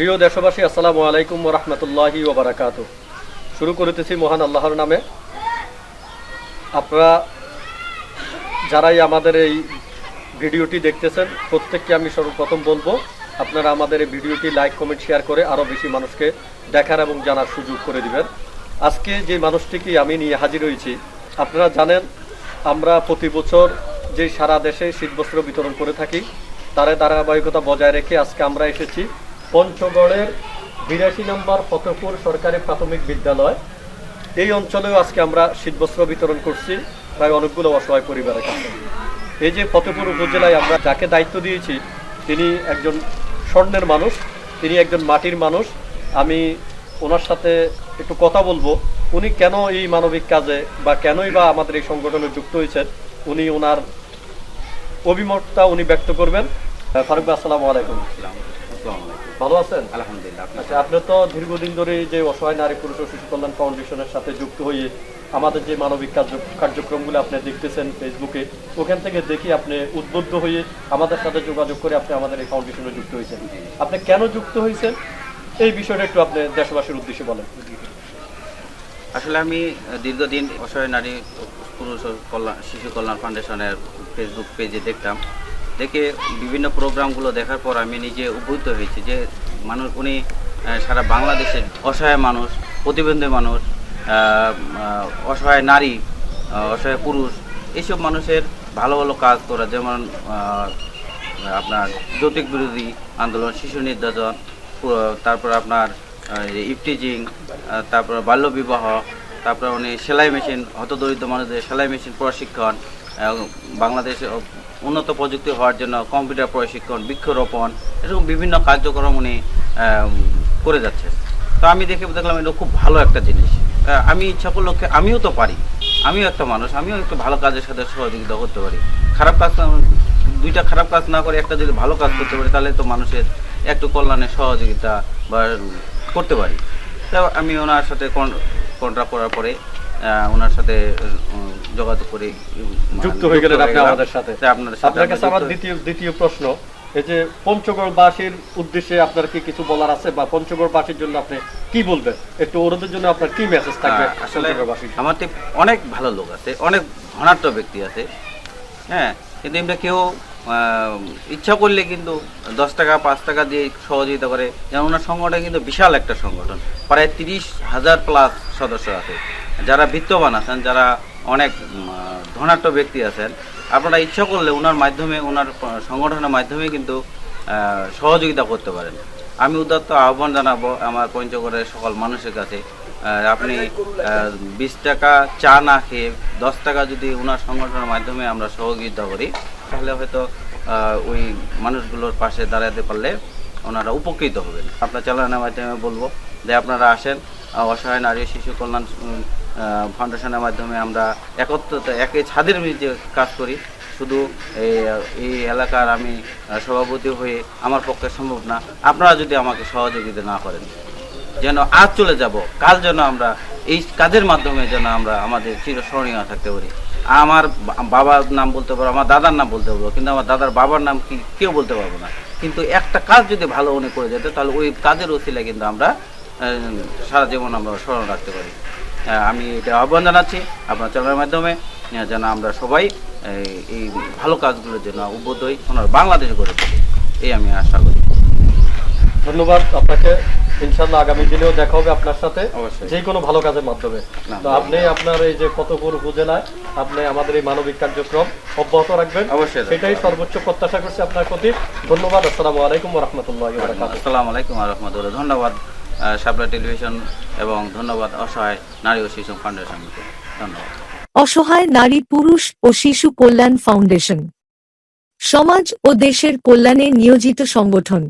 প্রিয় দেশবাসী, আসসালামু আলাইকুম রহমতুল্লাহি ওবরাকাত শুরু করিতেছি মহান আল্লাহর নামে। আপনারা যারাই আমাদের এই ভিডিওটি দেখতেছেন, প্রত্যেককে আমি সর্বপ্রথম বলব, আপনারা আমাদের এই ভিডিওটি লাইক, কমেন্ট, শেয়ার করে আরও বেশি মানুষকে দেখার এবং জানার সুযোগ করে দিবেন। আজকে যে মানুষটিকে আমি নিয়ে হাজির হয়েছি, আপনারা জানেন, আমরা প্রতি বছর যে সারা দেশে শীতবস্ত্র বিতরণ করে থাকি, তার ধারাবাহিকতা বজায় রেখে আজকে আমরা এসেছি। পঞ্চগড়ের বিরাশি নম্বর ফতেপুর সরকারি প্রাথমিক বিদ্যালয়। এই অঞ্চলেও আজকে আমরা শীতবস্ত্র বিতরণ করছি, প্রায় অনেকগুলো অসহায় পরিবারের কাছে। এই যে ফতেপুর উপজেলায় আমরা যাকে দায়িত্ব দিয়েছি, তিনি একজন স্বর্ণের মানুষ, তিনি একজন মাটির মানুষ। আমি ওনার সাথে একটু কথা বলব। উনি কেন এই মানবিক কাজে বা কেনই বা আমাদের এই সংগঠনে যুক্ত হয়েছেন, উনি ওনার অভিমতটা উনি ব্যক্ত করবেন। ফারুক আসসালামু আলাইকুম। ভালো আছেন? আলহামদুলিল্লাহ আপনার আচ্ছা আপনি তো দীর্ঘদিন ধরে যে অসহায় নারী পুরুষ ও শিশু কল্যাণ ফাউন্ডেশনের সাথে যুক্ত হয়ে আমাদের যে মানবিক কার্যক্রমগুলো আপনি দেখতেছেন ফেসবুকে ওখান থেকে দেখি আপনি উদ্বুদ্ধ হয়ে আমাদের সাথে যোগাযোগ করে আপনি আমাদের এই ফাউন্ডেশনে যুক্ত হয়েছেন। আপনি কেন যুক্ত হয়েছেন? এই বিষয়টা একটু আপনি দেশবাসীর উদ্দেশ্যে বলেন। আসলে আমি দীর্ঘদিন অসহায় নারী পুরুষ কল্যাণ শিশু কল্যাণ ফাউন্ডেশনের ফেসবুক পেজে দেখতাম। দেখে বিভিন্ন প্রোগ্রামগুলো দেখার পর আমি নিজে উদ্বুদ্ধ হয়েছি যে মানুষ, উনি সারা বাংলাদেশের অসহায় মানুষ, প্রতিবন্ধী মানুষ অসহায় নারী অসহায় পুরুষ এইসব মানুষের ভালো ভালো কাজ করা, যেমন আপনার যৌতুক বিরোধী আন্দোলন, শিশু নির্যাতন তারপর আপনার ইফটিজিং তারপর বাল্যবিবাহ, তারপর উনি সেলাই মেশিন, হতদরিদ্র মানুষদের সেলাই মেশিন প্রশিক্ষণ বাংলাদেশে উন্নত প্রযুক্তি হওয়ার জন্য কম্পিউটার প্রশিক্ষণ, বৃক্ষরোপণ এরকম বিভিন্ন কার্যক্রম উনি করে যাচ্ছে তো আমি দেখে দেখলাম এটা খুব ভালো একটা জিনিস। আমি ইচ্ছা করলে ওকে- আমিও তো পারি। আমিও একটা মানুষ, আমিও একটু ভালো কাজের সাথে সহযোগিতা করতে পারি। খারাপ কাজ দুইটা খারাপ কাজ না করে একটা যদি ভালো কাজ করতে পারি, তাহলে তো মানুষের একটু কল্যাণে সহযোগিতা বা করতে পারি। তো আমি ওনার সাথে কন্ট্রাক্ট করার পরে ওনার সাথে যোগাযোগ করে। যুক্ত হয়ে গেলেন আপনি আমাদের সাথে। আপনার কাছে আমার দ্বিতীয় দ্বিতীয় প্রশ্ন এই যে পঞ্চগড়বাসীর উদ্দেশ্যে আপনার কি কিছু বলার আছে বা পঞ্চগড়বাসীর জন্য আপনি কি বলবেন? একটু ওদের জন্য আপনার কি মেসেজ থাকবে আসলে আমার অনেক ভালো লোক আছে অনেক ধনাঢ্য ব্যক্তি আছে হ্যাঁ কিন্তু এমনি কেউ ইচ্ছা করলে কিন্তু দশ টাকা পাঁচ টাকা দিয়ে সহযোগিতা করে। যেমন ওনার সংগঠন কিন্তু বিশাল একটা সংগঠন প্রায় তিরিশ হাজার প্লাস সদস্য আছে। যারা বিত্তবান আছেন, যারা অনেক ধনাঢ্য ব্যক্তি আছেন, আপনারা ইচ্ছা করলে ওনার মাধ্যমে ওনার সংগঠনের মাধ্যমে কিন্তু সহযোগিতা করতে পারেন। আমি উদাত্ত আহ্বান জানাব আমার পঞ্চগড়ের সকল মানুষের কাছে আপনি বিশ টাকা চা না খেয়ে দশ টাকা যদি ওনার সংগঠনের মাধ্যমে আমরা সহযোগিতা করি, তাহলে হয়তো ওই মানুষগুলোর পাশে দাঁড়াতে পারলে ওনারা উপকৃত হবেন। আপনার চ্যানেলের মাধ্যমে বলব যে আপনারা আসেন অসহায় নারী শিশু কল্যাণ ফাউন্ডেশনের মাধ্যমে আমরা একত্রিত, একে ছাদের নিচে কাজ করি। শুধু এই এলাকার আমি সভাপতি হয়ে আমার পক্ষে সম্ভব না। আপনারা যদি আমাকে সহযোগিতা না করেন, যেন আজ চলে যাব, কাল যেন আমরা এই কাজের মাধ্যমে যেন আমরা আমাদের চিরস্মরণীয় থাকতে পারি। আমার বাবার নাম বলতে পারব আমার দাদার নাম বলতে পারব কিন্তু আমার দাদার বাবার নাম কি, কেউ বলতে পারব না। কিন্তু একটা কাজ যদি ভালো উনি করে যেত, তাহলে ওই কাজের ওসিলা কিন্তু আমরা সারা জীবন আমরা স্মরণ রাখতে পারি। আহ, আমি এটা আহ্বান জানাচ্ছি আপনার চ্যানেলের মাধ্যমে যেন আমরা সবাই এই ভালো কাজগুলোর জন্য উদ্বুদ্ধ হই ওনার বাংলাদেশ গড়ে তুলি। এই আমি আশা করি। ধন্যবাদ আপনাকে। ইনশাল্লাহ আগামী দিনেও দেখা হবে আপনার সাথে অবশ্যই। যে কোনো ভালো কাজের মাধ্যমে। তো আপনি আপনার এই যে ফতপুর উপজেলায় আপনি আমাদের এই মানবিক কার্যক্রম অব্যাহত রাখবেন। অবশ্যই সেটাই সর্বোচ্চ প্রত্যাশা করছি আপনার প্রতি। ধন্যবাদ। আসসালামু আলাইকুম রহমতুল্লাহ আসসালামু আলাইকুম রহমতুল্লাহ। ধন্যবাদ। শাপলা টেলিভিশন এবং ধন্যবাদ, অসহায় নারী ও শিশু ফাউন্ডেশন। ধন্যবাদ। অসহায় নারী, পুরুষ ও শিশু কল্যাণ ফাউন্ডেশন। সমাজ ও দেশের কল্যাণে নিয়োজিত সংগঠন।